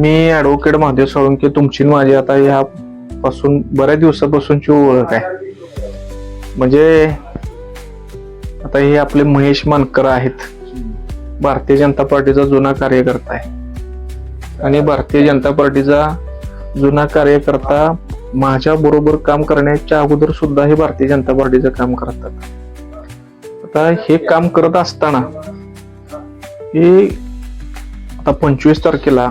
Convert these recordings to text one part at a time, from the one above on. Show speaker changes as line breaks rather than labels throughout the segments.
मी advocate Mahadev Solanke तुमची माझी आता ह्या पासून बऱ्याच दिवसापासूनची ओळख आहे. म्हणजे आता हे आपले महेश मानकर आहेत. भारतीय जनता पार्टीचा जुना कार्यकर्ता आहे. आणि भारतीय जनता पार्टीचा जुना कार्यकर्ता माझ्या बरोबर काम करण्याच्या अगोदर सुद्धा हे भारतीय जनता पार्टीचं काम करतात. आता हे काम करत असताना हे आता पंचवीस तारखेला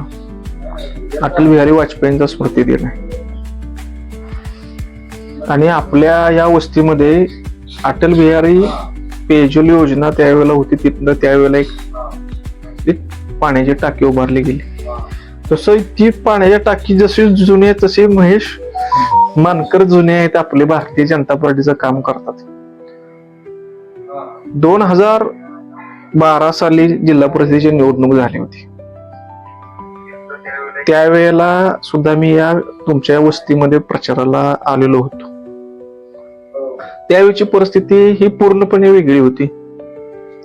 अटल बिहारी वाजपेयींचा स्मृती दिन आहे. आणि आपल्या या वस्तीमध्ये अटल बिहारी पेयजल योजना त्यावेळेला होती. तिथनं त्यावेळेला एक पाण्याची टाकी उभारली गेली. तसं ती पाण्याची टाकी जशी जुने आहे तसे महेश मानकर जुने आहेत आपले भारतीय जनता पार्टीचं काम करतात. दोन हजार बारा साली जिल्हा परिषदेची निवडणूक झाली होती. त्यावेळेला सुद्धा मी या तुमच्या वस्तीमध्ये प्रचाराला आलेलो होतो. त्यावेळची परिस्थिती ही पूर्णपणे वेगळी होती.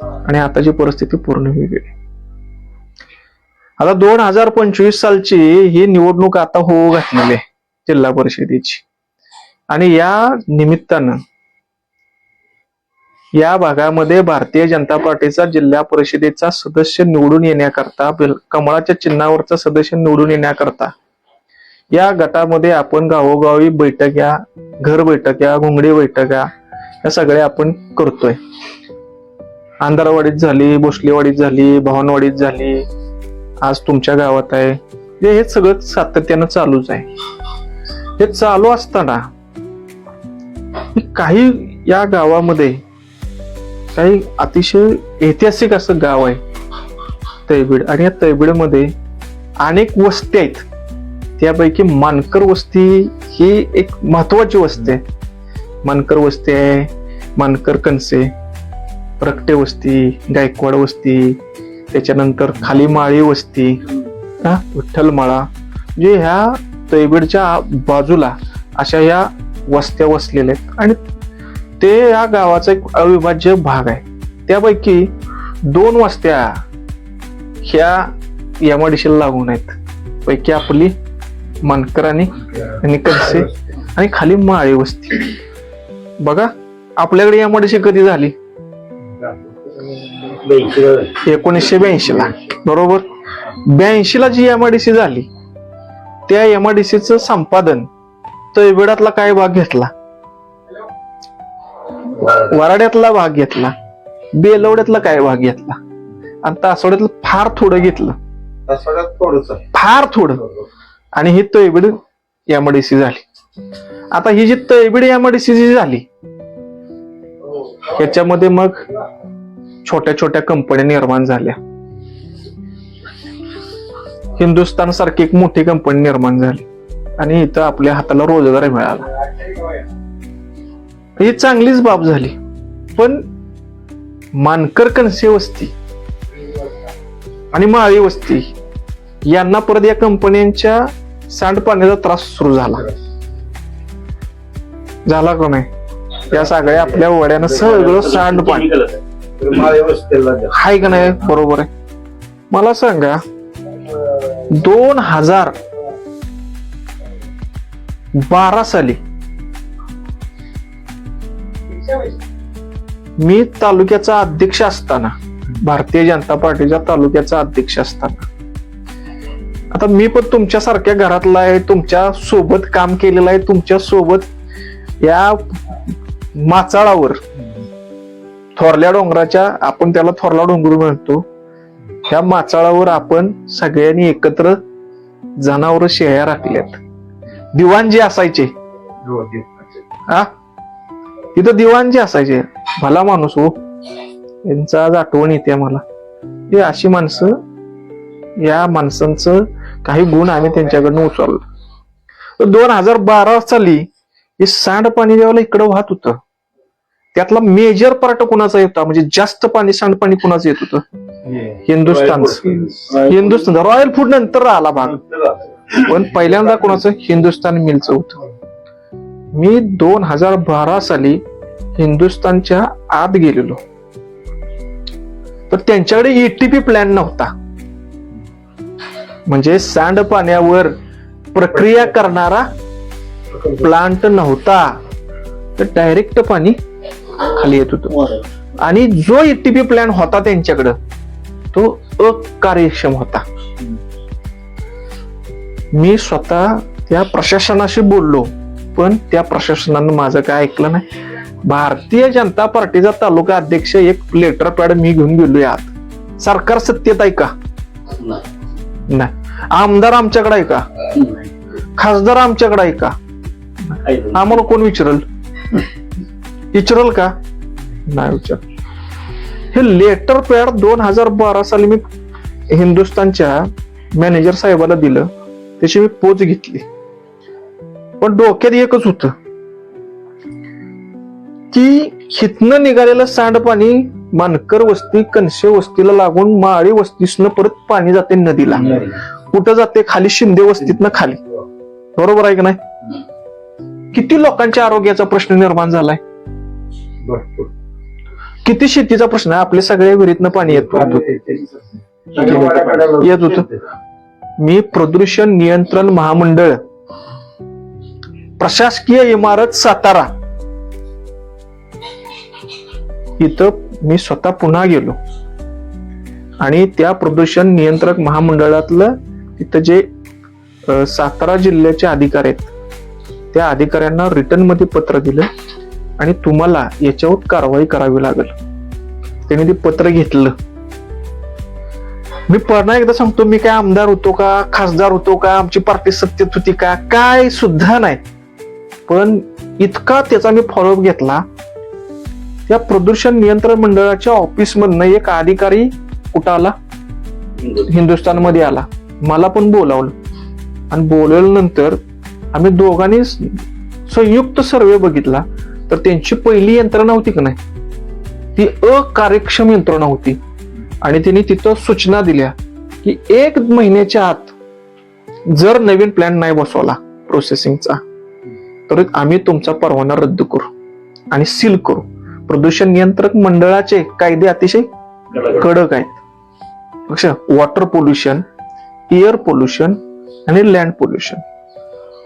आणि आताची परिस्थिती पूर्ण वेगळी. आता दोन हजार पंचवीस सालची ही निवडणूक आता होऊ घातलेली आहे जिल्हा परिषदेची. आणि या निमित्तानं या भागामध्ये भारतीय जनता पार्टीचा जिल्हा परिषदेचा सदस्य निवडून येण्याकरता कमळाच्या चिन्हावरचा सदस्य निवडून येण्याकरता. या गटामध्ये आपण गावोगावी बैठक्या घर बैठक्या घोंगडी बैठका या सगळ्या आपण करतोय. आंधारवाडीत झाली भोसलेवाडीत झाली भवनवाडीत झाली आज तुमच्या गावात आहे. हे हे सगळं सातत्यानं चालूच आहे. हे चालू असताना काही या गावामध्ये काही अतिशय ऐतिहासिक असं गाव आहे तैबीड. आणि या तैबीडमध्ये अनेक वस्ती आहेत. त्यापैकी मानकर वस्ती ही एक महत्वाची वस्ती आहे. मानकर वस्ती आहे मानकर कणसे प्रकटे वस्ती गायकवाड वस्ती त्याच्यानंतर खाली माळी वस्ती हा विठ्ठलमाळा. म्हणजे ह्या तैबीडच्या बाजूला अशा या वस्त्या वसलेल्या आहेत. आणि ते या गावाचा एक अविभाज्य भाग आहे. त्यापैकी दोन वस्त्या ह्या यमाडिशीला लागून आहेत. पैकी आपली मानकर आणि कसे आणि खाली माळी वस्ती. बघा आपल्याकडे यमाडिशी कधी झाली? एकोणीसशे ब्याऐंशी ला बरोबर? ब्याऐंशी ला जी एमआयडीसी झाली त्या एमआयडीसीचं संपादन तैबेडातला काय भाग घेतला? वराड्यातला भाग घेतला बेलवड्यातला काय भाग घेतला? आणि तासवड्यातलं फार थोडं घेतलं. फार थोडं. आणि ही तैबीड एमआयडीसी झाली. आता ही जी तैबीड एमआयडीसी जी झाली ह्याच्यामध्ये मग छोट्या छोट्या कंपन्या निर्माण झाल्या. हिंदुस्थान सारखी एक मोठी कंपनी निर्माण झाली. आणि इथं आपल्या हाताला रोजगार मिळाला. ही चांगलीच बाब झाली. पण मानकर कणसे वस्ती आणि माळी वस्ती यांना परत या कंपन्यांच्या सांडपाण्याचा त्रास सुरू झाला. झाला का नाही? या सगळ्या आपल्या वड्यानं सगळं सांडपाणी. हाय का नाही? बरोबर आहे. मला सांगा दोन हजार बारा साली मी तालुक्याचा अध्यक्ष असताना भारतीय जनता पार्टीच्या तालुक्याचा अध्यक्ष असताना. आता मी पण तुमच्या सारख्या घरातला आहे तुमच्यासोबत काम केलेलं आहे तुमच्यासोबत या माचाळावर थोरल्या डोंगराच्या आपण त्याला थोरला डोंगर म्हणतो ह्या माचाळावर आपण सगळ्यांनी एकत्र जनावर शेळ्या राखल्यात. दिवाण जे असायचे. हा? तिथं दिवाण जे असायचे. भला माणूस हो. यांचा आज आठवण येते मला हे अशी माणसं या माणसांचं काही गुण आम्ही त्यांच्याकडनं उचललो. दोन हजार बारा साली हे सांडपाणी ज्यावेळेला इकडं वाहत होतं. त्यातला मेजर पार्ट कुणाचा येतो? म्हणजे जास्त पाणी सांडपाणी कुणाचं येत होतं? हिंदुस्थानचं. हिंदुस्थान. रॉयल फूड नंतर आला भाग. पण पहिल्यांदा कोणाचं? हिंदुस्थान मिलचं होतं. मी दोन हजार बारा साली हिंदुस्थानच्या आत गेलेलो. तर त्यांच्याकडे ईटीपी प्लॅन नव्हता. म्हणजे सांड पाण्यावर प्रक्रिया करणारा प्लांट नव्हता. तर डायरेक्ट पाणी खाली येत होतं. आणि जो ईटीपी प्लॅन होता त्यांच्याकडं तो अकार्यक्षम होता. मी स्वतः त्या प्रशासनाशी बोललो. पण त्या प्रशासनानं माझं काय ऐकलं नाही. भारतीय जनता पार्टीचा तालुका अध्यक्ष एक लेटर पॅड मी घेऊन गेलोय आत सरकार सत्तेत आहे का? नाही. आमदार आमच्याकडे आहे का? खासदार आमच्याकडे आहे का? आम्हाला कोण विचारल? विचारल का? नाही विचार हे लेटर पॅड दोन हजार बारा साली मी हिंदुस्थानच्या मॅनेजर साहेबाला दिलं. त्याची मी पोच घेतली. पण डोक्यात एकच होत. की हितनं निघालेलं सांडपाणी मानकर वस्ती कनशे वस्तीला लागून माळी वस्तीसनं परत पाणी जाते नदीला. कुठं जाते? खाली शिंदे वस्तीतनं खाली. बरोबर आहे का नाही? किती लोकांच्या आरोग्याचा प्रश्न निर्माण झालाय? किती शेतीचा प्रश्न आहे? आपल्या सगळ्या विहिरीतनं पाणी येत येत होतं. मी प्रदूषण नियंत्रण महामंडळ प्रशासकीय इमारत सातारा. इथं मी स्वतः पुन्हा गेलो. आणि त्या प्रदूषण नियंत्रक महामंडळातलं तिथं जे सातारा जिल्ह्याचे अधिकारी आहेत त्या अधिकाऱ्यांना रिटर्नमध्ये पत्र दिलं आणि तुम्हाला याच्यावर कारवाई करावी लागेल. त्यांनी ते पत्र घेतलं. मी पुन्हा एकदा सांगतो मी काय आमदार होतो का खासदार होतो का आमची पार्टी सत्तेत होती का काय सुद्धा नाही. पण इतका त्याचा मी फॉलोअप घेतला त्या प्रदूषण नियंत्रण मंडळाच्या ऑफिसमधनं एक अधिकारी कुठं आला हिंदुस्थानमध्ये आला. मला पण बोलावलं. आणि बोलवल्यानंतर आम्ही दोघांनी संयुक्त सर्वे बघितला. तर त्यांची पहिली यंत्रणा होती का नाही? ती अकार्यक्षम यंत्रणा होती. आणि त्यांनी तिथं सूचना दिल्या की एक महिन्याच्या आत जर नवीन प्लॅन नाही बसवला प्रोसेसिंगचा तर आम्ही तुमचा परवाना रद्द करू आणि सील करू. प्रदूषण नियंत्रक मंडळाचे कायदे अतिशय कडक. आहेत. लक्ष वॉटर पोल्युशन एअर पोल्युशन आणि लँड पोल्युशन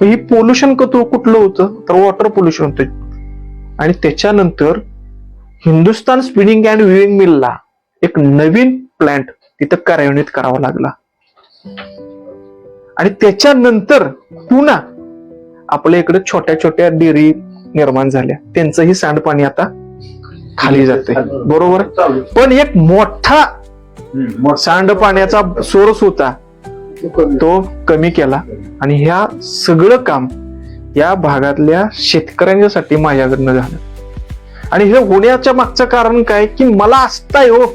ही पोल्युशन कुठलं होतं? तर वॉटर पोल्युशन होतं. आणि त्याच्यानंतर हिंदुस्तान स्पिनिंग अँड विविंग मिलला एक नवीन प्लांट तिथं कार्यान्वित करावा लागला. आणि त्याच्यानंतर पुन्हा आपल्या इकडे छोट्या छोट्या डेअरी निर्माण झाल्या. त्यांचंही सांडपाणी आता खाली जाते बरोबर? पण एक मोठा सांडपाण्याचा सोर्स होता तो कमी. केला. आणि ह्या सगळं काम या भागातल्या शेतकऱ्यांच्यासाठी माझ्याकडनं झालं. आणि हे होण्याच्या मागचं कारण काय? की मला असताय हो.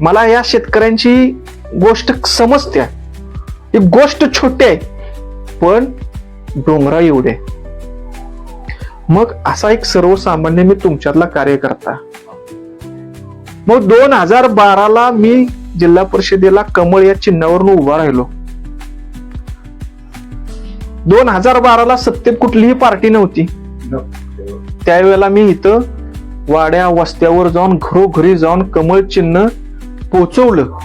मला या शेतकऱ्यांची गोष्ट समजते ही गोष्ट छोटी आहे. पण डोंगरा एवढे मग असा एक सर्वसामान्य मी तुमच्यातला कार्यकर्ता. मग दोन हजार बाराला मी जिल्हा परिषदेला कमळ या चिन्हावरून उभा राहिलो. दोन हजार बाराला सत्तेत कुठलीही पार्टी नव्हती. त्यावेळेला मी इथं वाड्या वस्त्यावर जाऊन घरोघरी जाऊन कमळ चिन्ह पोचवलं.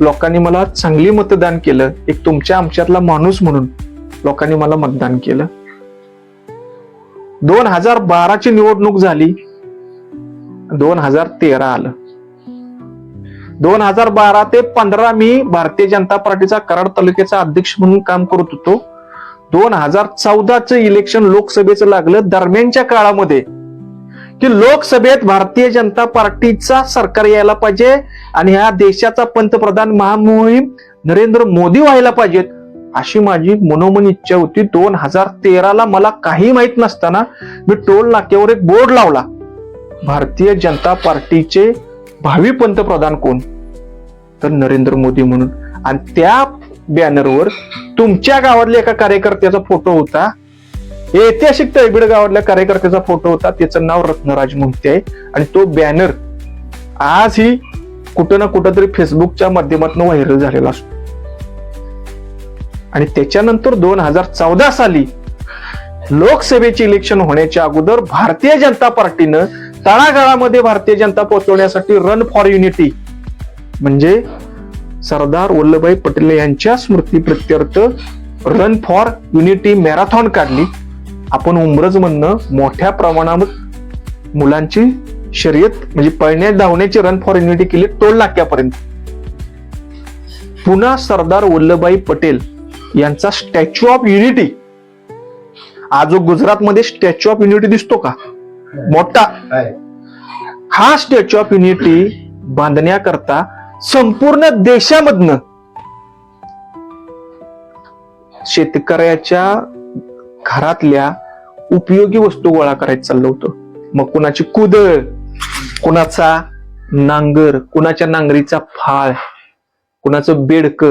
लोकांनी मला चांगली मतदान केलं. एक तुमच्या आमच्यातला माणूस म्हणून. लोकांनी मला मतदान केलं. दोन हजार बाराची निवडणूक झाली. दोन हजार तेरा आलं. दोन हजार बारा ते पंधरा मी भारतीय जनता पार्टीचा कराड तालुक्याचा अध्यक्ष म्हणून काम करत होतो. दोन हजार चौदाचं इलेक्शन लोकसभेचं लागलं. दरम्यानच्या काळामध्ये की लोकसभेत भारतीय जनता पार्टीचा सरकार यायला पाहिजे आणि ह्या देशाचा पंतप्रधान महामोहीम नरेंद्र मोदी व्हायला पाहिजेत. अशी माझी मनोमन इच्छा होती. दोन हजार तेराला मला काही माहीत नसताना मी टोल नाक्यावर एक बोर्ड लावला. भारतीय जनता पार्टीचे भावी पंतप्रधान कोण? तर नरेंद्र मोदी म्हणून. आणि त्या बॅनरवर तुमच्या गावातल्या एका कार्यकर्त्याचा फोटो होता. ऐतिहासिक तळबीड गावातल्या कार्यकर्त्याचा फोटो होता. त्याचं नाव रत्नराज मोहिते आहे. आणि तो बॅनर आजही कुठं ना कुठं तरी फेसबुकच्या माध्यमातून व्हायरल झालेला असतो. आणि त्याच्यानंतर दोन हजार चौदा साली लोकसभेचे इलेक्शन होण्याच्या अगोदर भारतीय जनता पार्टीनं तळागाळामध्ये भारतीय जनता पोहोचवण्यासाठी रन फॉर युनिटी म्हणजे सरदार वल्लभभाई पटेल यांच्या स्मृती प्रत्यर्थ रन फॉर युनिटी मॅरेथॉन काढली. आपण उमरज म्हणणं मोठ्या प्रमाणावर मुलांची शर्यत म्हणजे पळण्यात धावण्याची रन फॉर युनिटी केली टोल नाक्यापर्यंत. पुन्हा सरदार वल्लभभाई पटेल यांचा स्टॅच्यू ऑफ युनिटी आज जो गुजरातमध्ये स्टॅच्यू ऑफ युनिटी दिसतो का? मोठा. हा स्टॅच्यू ऑफ युनिटी बांधण्याकरता संपूर्ण देशामधनं शेतकऱ्याच्या घरातल्या उपयोगी वस्तू गोळा करायचं चाललं होतं. मग कुणाची कुदळ कुणाचा नांगर कुणाच्या नांगरीचा फाळ कुणाचं बेडक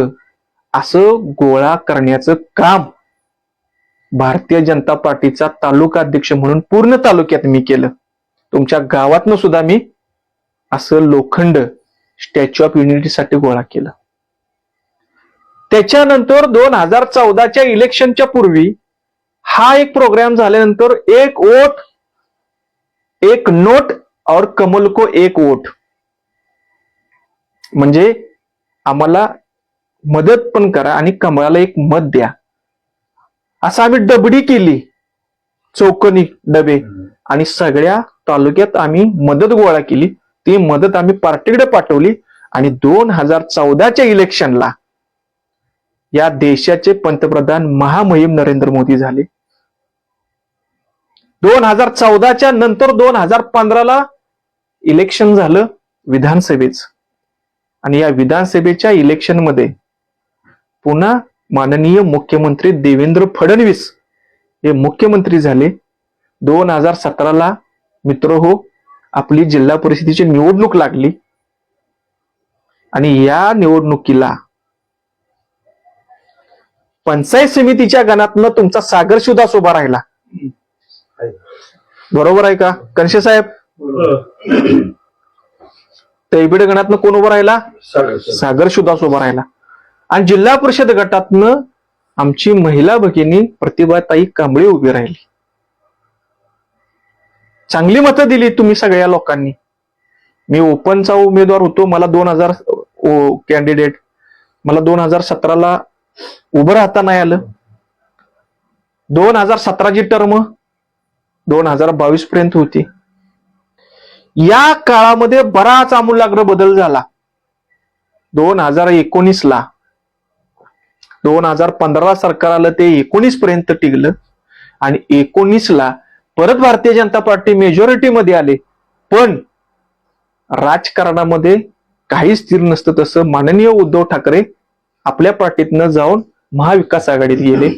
असं गोळा करण्याचं काम भारतीय जनता पार्टीचा तालुका अध्यक्ष म्हणून पूर्ण तालुक्यात मी केलं. तुमच्या गावातनं सुद्धा मी असं लोखंड स्टॅच्यू ऑफ युनिटीसाठी गोळा केलं. त्याच्यानंतर दोन हजार चौदाच्या इलेक्शनच्या पूर्वी हा एक प्रोग्राम झाल्यानंतर एक वोट एक नोट और कमल को एक वोट. म्हणजे आम्हाला मदत पण करा आणि कमळाला एक मत द्या. असं आम्ही डबडी केली. चौकनी डबे. आणि सगळ्या तालुक्यात आम्ही मदत गोळा केली. ती मदत आम्ही पार्टीकडे पाठवली. आणि दोन हजार चौदाच्या इलेक्शनला या देशाचे पंतप्रधान महामहिम नरेंद्र मोदी झाले. दोन हजार चौदाच्या नंतर दोन हजार पंधराला इलेक्शन झालं विधानसभेच. आणि या विधानसभेच्या इलेक्शनमध्ये पुन्हा माननीय मुख्यमंत्री देवेंद्र फडणवीस हे मुख्यमंत्री झाले. दोन हजार सतराला मित्र हो आपली जिल्हा परिषदेची निवडणूक लागली. आणि या निवडणुकीला पंचायत समितीच्या गणातनं तुमचा सागर सुद्धा उभा राहिला. बरोबर आहे का? कनशे साहेब? तैबिड गणातनं कोण उभा राहिला.
सागर
सुद्धा उभा राहिला. आणि जिल्हा परिषद गटातनं आमची महिला भगिनी प्रतिभाताई कांबळे उभी राहिली. चांगली मतं दिली तुम्ही सगळ्या लोकांनी. मी ओपनचा उमेदवार होतो मला दोन हजार कॅन्डिडेट मला दोन हजार सतराला उभं राहता नाही आलं. दोन हजार सतराची टर्म दोन हजार बावीस पर्यंत होती. या काळामध्ये बराच आमूलाग्र बदल झाला. दोन हजार एकोणीस ला दोन हजार पंधरा सरकार आलं ते एकोणीस पर्यंत टिकलं. आणि एकोणीस ला परत भारतीय जनता पार्टी मेजॉरिटी मध्ये आले. पण राजकारणामध्ये काही स्थिर नसतं तसं माननीय उद्धव ठाकरे आपल्या पार्टीतनं जाऊन महाविकास आघाडीत गेले.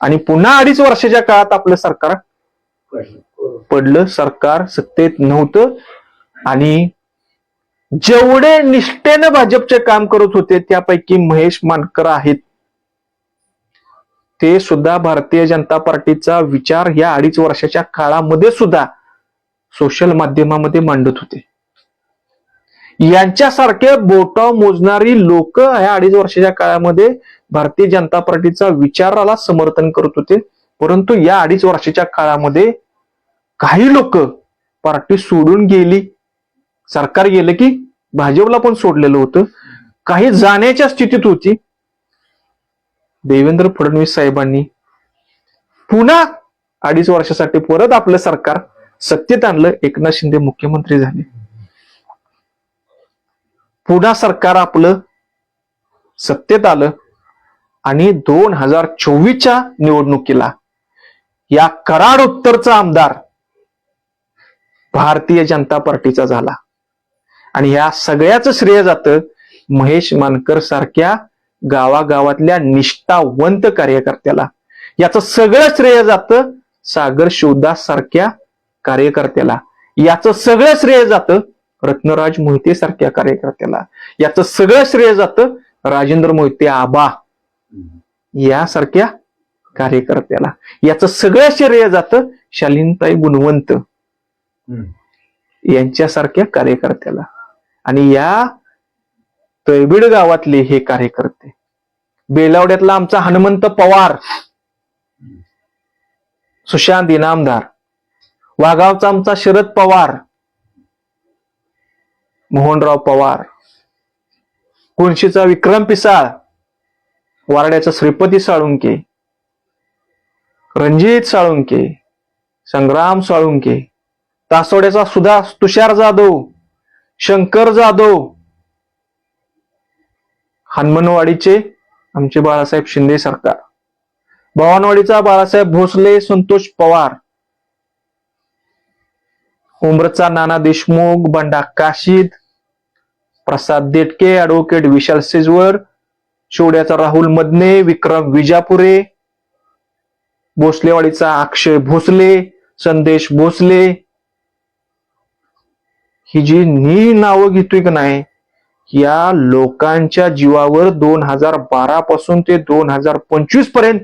आणि पुन्हा अडीच वर्षाच्या काळात आपलं सरकार पडलं. सरकार सत्तेत नव्हतं. आणि जेवढे निष्ठेनं भाजपचे काम करत होते त्यापैकी महेश मानकर आहेत. ते सुद्धा भारतीय जनता पार्टीचा विचार या अडीच वर्षाच्या काळामध्ये सुद्धा सोशल माध्यमामध्ये मांडत होते. यांच्यासारखे बोटा मोजणारी लोक ह्या अडीच वर्षाच्या काळामध्ये भारतीय जनता पार्टीचा विचाराला समर्थन करत होते. परंतु या अडीच वर्षाच्या काळामध्ये काही लोक पार्टी सोडून गेली. सरकार गेलं की भाजपला पण सोडलेलं होतं. काही जाण्याच्या स्थितीत होती. देवेंद्र फडणवीस साहेबांनी पुन्हा अडीच वर्षासाठी परत आपलं सरकार सत्तेत आणलं. एकनाथ शिंदे मुख्यमंत्री झाले. पुन्हा सरकार आपलं सत्तेत आलं आणि दोन हजार चोवीसच्या निवडणुकीला या कराड उत्तरचा आमदार भारतीय जनता पार्टीचा झाला. आणि या सगळ्याच श्रेय जातं महेश मानकर सारख्या गावागावातल्या निष्ठावंत कार्यकर्त्याला. याचं सगळं श्रेय जातं सागर शिवदास सारख्या कार्यकर्त्याला. याचं सगळं श्रेय जातं रत्नराज मोहिते सारख्या कार्यकर्त्याला. याचं सगळं श्रेय जातं राजेंद्र मोहिते आबा यासारख्या कार्यकर्त्याला. याचं सगळं श्रेय जातं शालीनताई गुणवंत. यांच्यासारख्या कार्यकर्त्याला. आणि या तळबीड गावातले हे कार्यकर्ते बेलावड्यातला आमचा हनुमंत पवार. सुशांत इनामदार. वाघावचा आमचा शरद पवार. मोहनराव पवार. कुणशीचा विक्रम पिसाळ. वारड्याचा श्रीपती साळुंके. रणजित साळुंके. संग्राम साळुंके. तासोड्याचा सुधा तुषार जाधव. शंकर जाधव. हनुमनवाडीचे आमचे बाळासाहेब शिंदे सरकार. भवानवाडीचा बाळासाहेब भोसले संतोष पवार. उमरचा नाना देशमुख बंडा काशीद प्रसाद देटके ऍडव्होकेट विशाल सेजवर शिवड्याचा राहुल मदने विक्रम विजापुरे भोसलेवाडीचा अक्षय भोसले संदेश भोसले. ही जी नी नावं घेतोय का नाही? या लोकांच्या जीवावर दोन हजार बारा पासून ते दोन हजार पंचवीसपर्यंत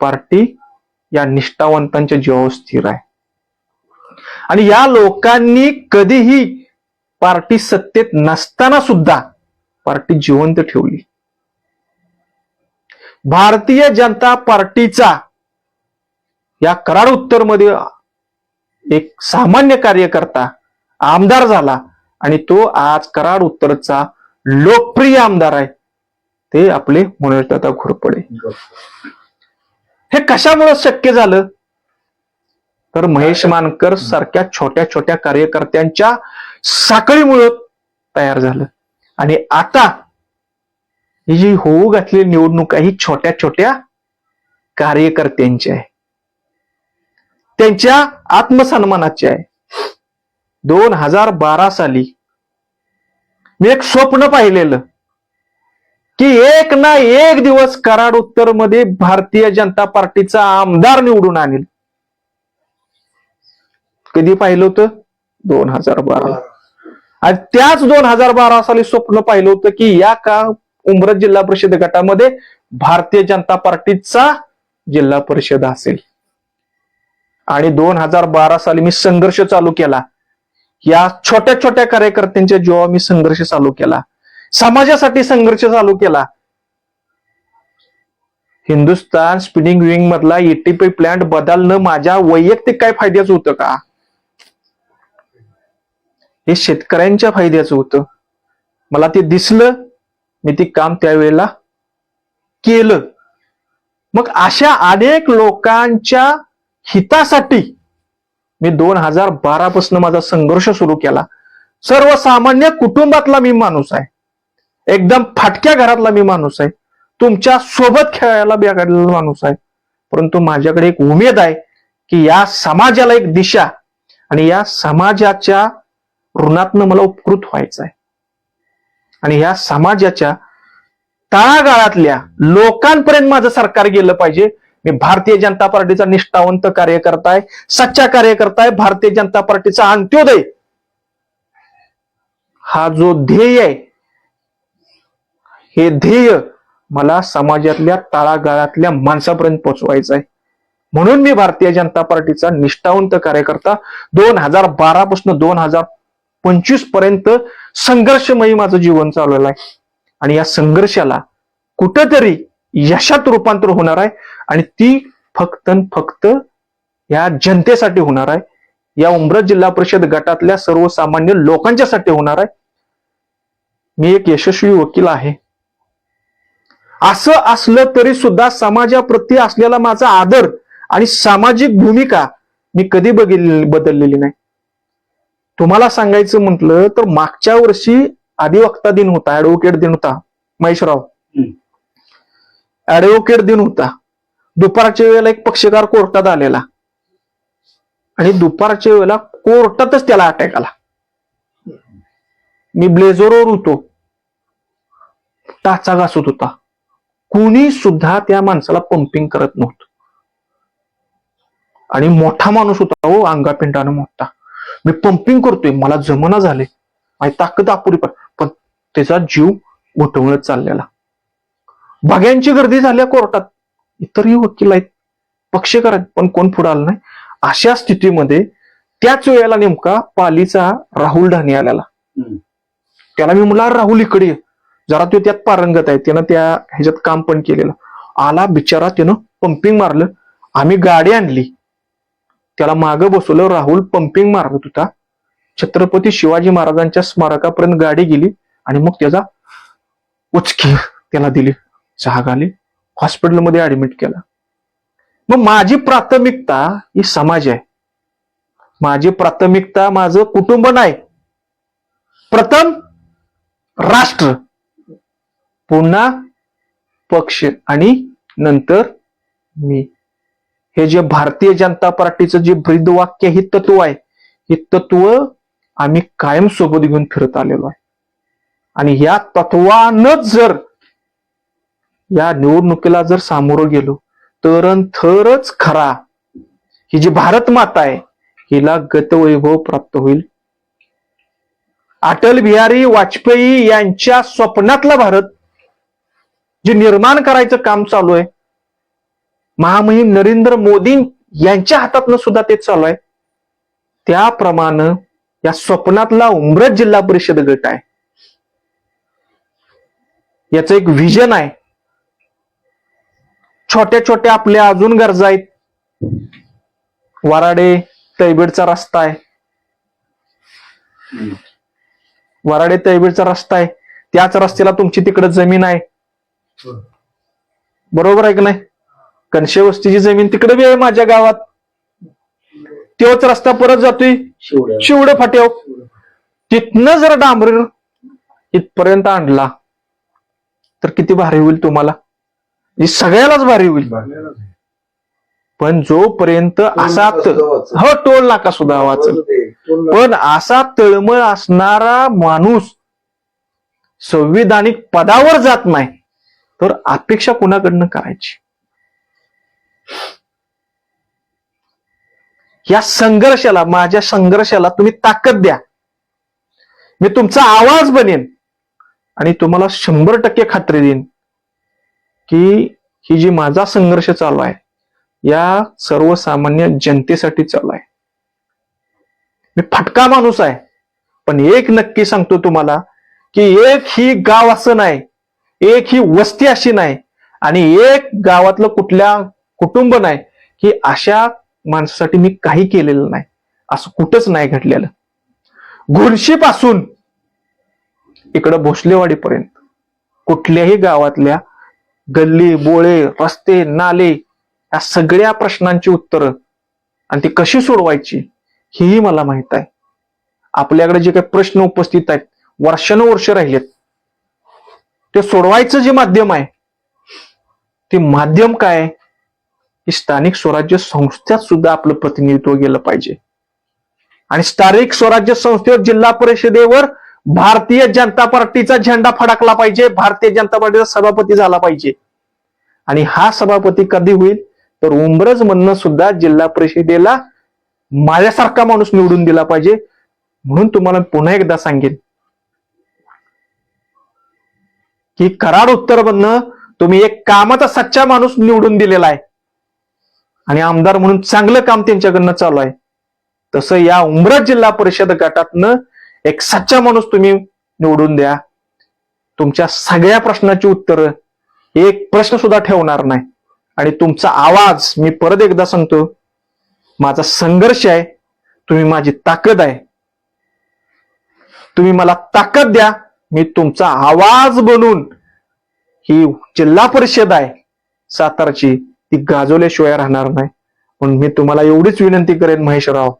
पार्टी या निष्ठावंतांच्या जीवावर स्थिर आहे. आणि या लोकांनी कधीही पार्टी सत्तेत नसताना सुद्धा पार्टी जिवंत ठेवली. भारतीय जनता पार्टीचा या कराड उत्तरमध्ये एक सामान्य कार्यकर्ता आमदार झाला. आणि तो आज कराड उत्तरचा लोकप्रिय आमदार आहे. ते आपले मनोजदादा घोरपडे. हे कशामुळे शक्य झालं? तर महेश मानकर सारख्या छोट्या छोट्या कार्यकर्त्यांच्या साखळीमुळं तयार झालं. आणि आता ही जी होऊ घातलेली निवडणूक आहे ही छोट्या छोट्या कार्यकर्त्यांची आहे. त्यांच्या आत्मसन्मानाची आहे. दोन हजार बारा साली मी एक स्वप्न पाहिलेलं की एक ना एक दिवस कराड उत्तरमध्ये भारतीय जनता पार्टीचा आमदार निवडून आणेल. कधी पाहिलं होतं? दोन हजार बारा. आणि त्याच दोन हजार बारा साली स्वप्न पाहिलं होतं की या का उमरत जिल्हा परिषद गटामध्ये भारतीय जनता पार्टीचा जिल्हा परिषद असेल. आणि दोन हजार बारा साली मी संघर्ष चालू केला. या छोट्या छोट्या कार्यकर्त्यांच्या जेव्हा मी संघर्ष चालू केला. समाजासाठी संघर्ष चालू केला. हिंदुस्तान स्पिनिंग विंग मधला एटीपी प्लांट बदलणं माझ्या वैयक्तिक काय फायद्याचं होतं का? हे शेतकऱ्यांच्या फायद्याचं होतं. मला ते दिसलं. मी ते काम त्यावेळेला केलं. मग अशा अनेक लोकांच्या हितासाठी मी दोन हजार बारा पासून माझा संघर्ष सुरू केला. सर्वसामान्य कुटुंबातला मी माणूस आहे. एकदम फाटक्या घरातला मी माणूस आहे. तुमच्यासोबत खेळायला बिघडलेला माणूस आहे. परंतु माझ्याकडे एक उमेद आहे की या समाजाला एक दिशा आणि या समाजाच्या ऋणातनं मला उपकृत व्हायचं आहे. आणि या समाजाच्या तळागाळातल्या लोकांपर्यंत माझं सरकार गेलं पाहिजे. मी भारतीय जनता पार्टीचा निष्ठावंत कार्यकर्ता आहे सच्चा कार्यकर्ता आहे भारतीय जनता पार्टीचा अंत्योदय. हा जो ध्येय आहे हे ध्येय मला समाजातल्या तळागाळातल्या माणसापर्यंत पोहोचवायचं आहे म्हणून मी भारतीय जनता पार्टीचा निष्ठावंत कार्यकर्ता दोन हजार बारा पासून दोन हजार पंचवीसपर्यंत संघर्षमयी माझं जीवन चालवलं आहे आणि या संघर्षाला कुठंतरी यशात रूपांतर होणार आहे आणि ती फक्त फक्त या जनतेसाठी होणार आहे. या उमरत जिल्हा परिषद गटातल्या सर्वसामान्य लोकांच्यासाठी होणार आहे. मी एक यशस्वी वकील आहे. असं असलं तरी सुद्धा समाजाप्रती असलेला माझा आदर आणि सामाजिक भूमिका मी कधी बघितली बदललेली नाही. तुम्हाला सांगायचं म्हटलं तर मागच्या वर्षी अधिवक्ता दिन होता ऍडव्होकेट दिन होता महेशराव. ऍडव्होकेट दिन होता. दुपारच्या वेळेला एक पक्षकार कोर्टात आलेला. आणि दुपारच्या वेळेला कोर्टातच त्याला अटॅक आला. मी ब्लेझरवर होतो. टाचा घासत होता. कुणी सुद्धा त्या माणसाला पंपिंग करत नव्हतं. आणि मोठा माणूस होता हो अंगापिंडानं मोठा. मी पंपिंग करतोय मला जमना झाले माझी ताकद अपुरी पण पण त्याचा जीव घुटवण्यात चाललेला. बघ्यांची गर्दी झाल्या कोर्टात. इतरही वकील आहेत. पक्षकार आहेत पण कोण पुढे आलं नाही? अशा स्थितीमध्ये त्याच वेळेला नेमका पालीचा राहुल ढाणे आलेला. त्याला मी म्हणला राहुल इकडे ये." जरा तो त्यात पारंगत आहे. त्यानं त्या ह्याच्यात काम पण केलेलं. आला बिचारा त्यानं पंपिंग मारलं. आम्ही गाडी आणली. त्याला मागं बसवलं. राहुल पंपिंग मारत होता. छत्रपती शिवाजी महाराजांच्या स्मारकापर्यंत गाडी गेली आणि मग त्याचा उचकी त्याला दिली. चहा हॉस्पिटलमध्ये ऍडमिट केला. मग माझी प्राथमिकता ही समाज आहे. माझी प्राथमिकता माझं कुटुंब नाही. प्रथम राष्ट्र पुन्हा पक्ष आणि नंतर मी. हे जे भारतीय जनता पार्टीचं जे ब्रीदवाक्य हे तत्व आहे. हे तत्व आम्ही कायम सोबत घेऊन फिरत आलेलो आहे. आणि या तत्वानच जर या निवडणुकीला जर सामोरं गेलो तर थरच खरा. ही जी भारत माता आहे हिला गतवैभव प्राप्त होईल. अटल बिहारी वाजपेयी यांच्या स्वप्नातला भारत जे निर्माण करायचं काम चालू आहे महामहिम नरेंद्र मोदी यांच्या हातातनं सुद्धा ते चालू आहे. त्याप्रमाणे या स्वप्नातला उमरत जिल्हा परिषद गट आहे. याचं एक व्हिजन आहे. छोट्या छोट्या आपल्या अजून गरजा आहेत. वराडे तैबेडचा रस्ता आहे. वराडे तैबेडचा रस्ता आहे. त्याच रस्त्याला तुमची तिकडे जमीन आहे.
हो.
बरोबर आहे की नाही? कणशे वस्तीची जमीन तिकडे बी आहे माझ्या गावात. तोच रस्ता परत जातोय. शिवड फाट्याव तिथनं जर डांबरी इथपर्यंत आणला तर किती भारी होईल तुम्हाला. हे सगळ्यालाच भारी होईल. पण जोपर्यंत असा. हो टोल नाका सुद्धा वाचल पण असा तळमळ असणारा माणूस संविधानिक पदावर जात नाही तर अपेक्षा कुणाकडनं करायची? या संघर्षाला माझ्या संघर्षाला तुम्ही ताकद द्या. मी तुमचा आवाज बनेन आणि तुम्हाला शंभर टक्के खात्री देईन. की ही जी माझा संघर्ष चालू आहे या सर्वसामान्य जनतेसाठी चालू आहे. मी फटका माणूस आहे पण एक नक्की सांगतो तुम्हाला की एक ही गाव असं नाही एक ही वस्ती अशी नाही आणि एक गावातलं कुठल्या कुटुंब नाही की अशा माणसासाठी मी काही केलेलं नाही. असं कुठंच नाही घडलेलं. घुरशीपासून इकडं भोसलेवाडीपर्यंत कुठल्याही गावातल्या गल्ली बोळे रस्ते नाले या सगळ्या प्रश्नांची उत्तरं. आणि ती कशी सोडवायची हेही मला माहीत आहे. आपल्याकडे जे काही प्रश्न उपस्थित आहेत वर्षानुवर्ष राहिलेत. ते सोडवायचं जे माध्यम आहे ते माध्यम काय की स्थानिक स्वराज्य संस्थेत सुद्धा आपलं प्रतिनिधित्व गेलं पाहिजे. आणि स्थानिक स्वराज्य संस्थेवर जिल्हा परिषदेवर भारतीय जनता पार्टीचा झेंडा फडकला पाहिजे. भारतीय जनता पार्टीचा सभापती झाला पाहिजे. आणि हा सभापती कधी होईल? तर उंबरज म्हणणं सुद्धा जिल्हा परिषदेला माझ्यासारखा माणूस निवडून दिला पाहिजे. म्हणून तुम्हाला पुन्हा एकदा सांगेन. की कराड उत्तर मधनं तुम्ही एक कामाचा सच्चा माणूस निवडून दिलेला आहे. आणि आमदार म्हणून चांगलं काम त्यांच्याकडनं चालू आहे. तसं या उमरज जिल्हा परिषद गटातनं एक सच्चा माणूस तुम्ही निवडून द्या. तुमच्या सगळ्या प्रश्नाची उत्तरं एक प्रश्न सुद्धा ठेवणार नाही. आणि तुमचा आवाज मी परत एकदा सांगतो माझा संघर्ष आहे तुम्ही माझी ताकद आहे. तुम्ही मला ताकद द्या मी तुमचा आवाज बनून ही जिल्हा परिषद आहे सातारची ती गाजवल्याशिवाय राहणार नाही. म्हणून मी तुम्हाला एवढीच विनंती करेन महेशराव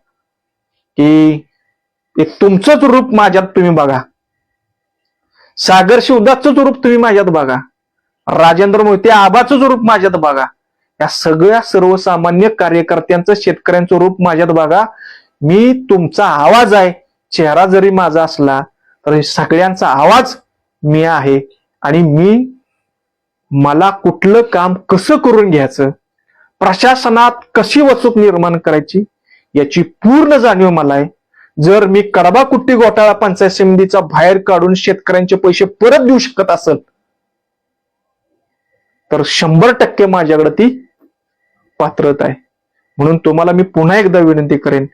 की तुमचंच रूप माझ्यात तुम्ही बघा. सागर शिवदासच रूप तुम्ही माझ्यात बघा. राजेंद्र मोहिते आबाचंच रूप माझ्यात बघा. या सगळ्या सर्वसामान्य कार्यकर्त्यांचं शेतकऱ्यांचं रूप माझ्यात बघा. मी तुमचा आवाज आहे. चेहरा जरी माझा असला तरी सगळ्यांचा आवाज मी आहे. आणि मी मला कुठलं काम कसं करून घ्यायचं? प्रशासनात कशी वचूक निर्माण करायची? याची पूर्ण जाणीव मला आहे. जर मी कडबा कुट्टी घोटाळा पंचायत समितीचा बाहेर काढून शेतकऱ्यांचे पैसे परत देऊ शकत असेल तर शंभर टक्के माझ्याकडे ती पात्रता आहे. म्हणून तुम्हाला मी पुन्हा एकदा विनंती करेन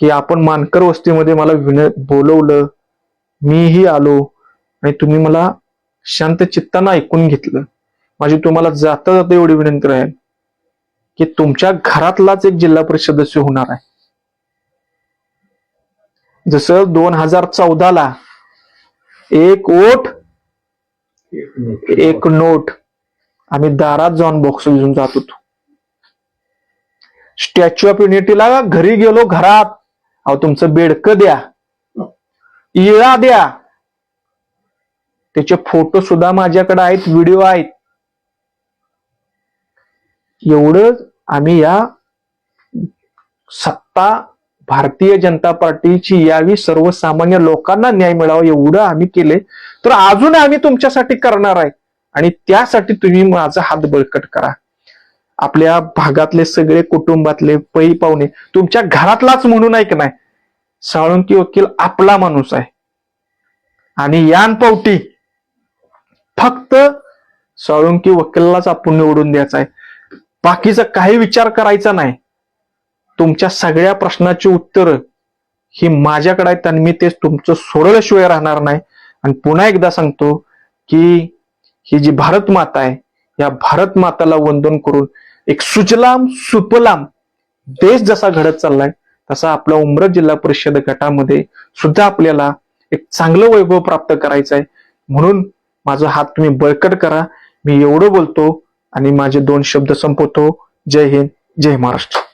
की आपण मानकर वस्तीमध्ये मला विन बोलवलं मीही आलो आणि तुम्ही मला शांत चित्तानं ऐकून घेतलं. माझी तुम्हाला जाता जाता एवढी विनंती राहील की तुमच्या घरातलाच एक जिल्हा परिषद सदस्य होणार आहे. जसं दोन हजार चौदाला एक ओट
एक नोट.
एक नोट आम्ही दारात जाऊन बॉक्स घेऊन जात होतो. स्टॅच्यू ऑफ युनिटीला घरी गेलो घरात. अहो तुमचं बेडकं द्या. इळा द्या. त्याचे फोटो सुद्धा माझ्याकडे आहेत व्हिडिओ आहेत. एवढं आम्ही या सत्ता भारतीय जनता पार्टीची यावी सर्वसामान्य लोकांना न्याय मिळावा एवढं आम्ही केले तर अजून आम्ही तुमच्यासाठी करणार आहे. आणि त्यासाठी तुम्ही माझा हात बळकट करा. आपल्या भागातले सगळे कुटुंबातले पै पाहुणे तुमच्या घरातलाच म्हणून ऐक नाही? साळुंकी वकील आपला माणूस आहे. आणि यान पावटी फक्त साळुंकी वकिलालाच आपण निवडून द्यायचा आहे. बाकीचा काही विचार करायचा नाही. तुमच्या सगळ्या प्रश्नाची उत्तरं ही माझ्याकडे आहेत आणि मी तेच तुमचं सोडल्याशिवाय राहणार नाही. आणि पुन्हा एकदा सांगतो की ही जी भारत माता आहे या भारत माताला वंदन करून एक सुजलाम सुपलाम देश जसा घडत चाललाय तसा आपला उमरत जिल्हा परिषद गटामध्ये सुद्धा आपल्याला एक चांगलं वैभव प्राप्त करायचं आहे. म्हणून माझा हात तुम्ही बळकट करा. मी एवढं बोलतो आणि माझे दोन शब्द संपवतो. जय हिंद जय महाराष्ट्र.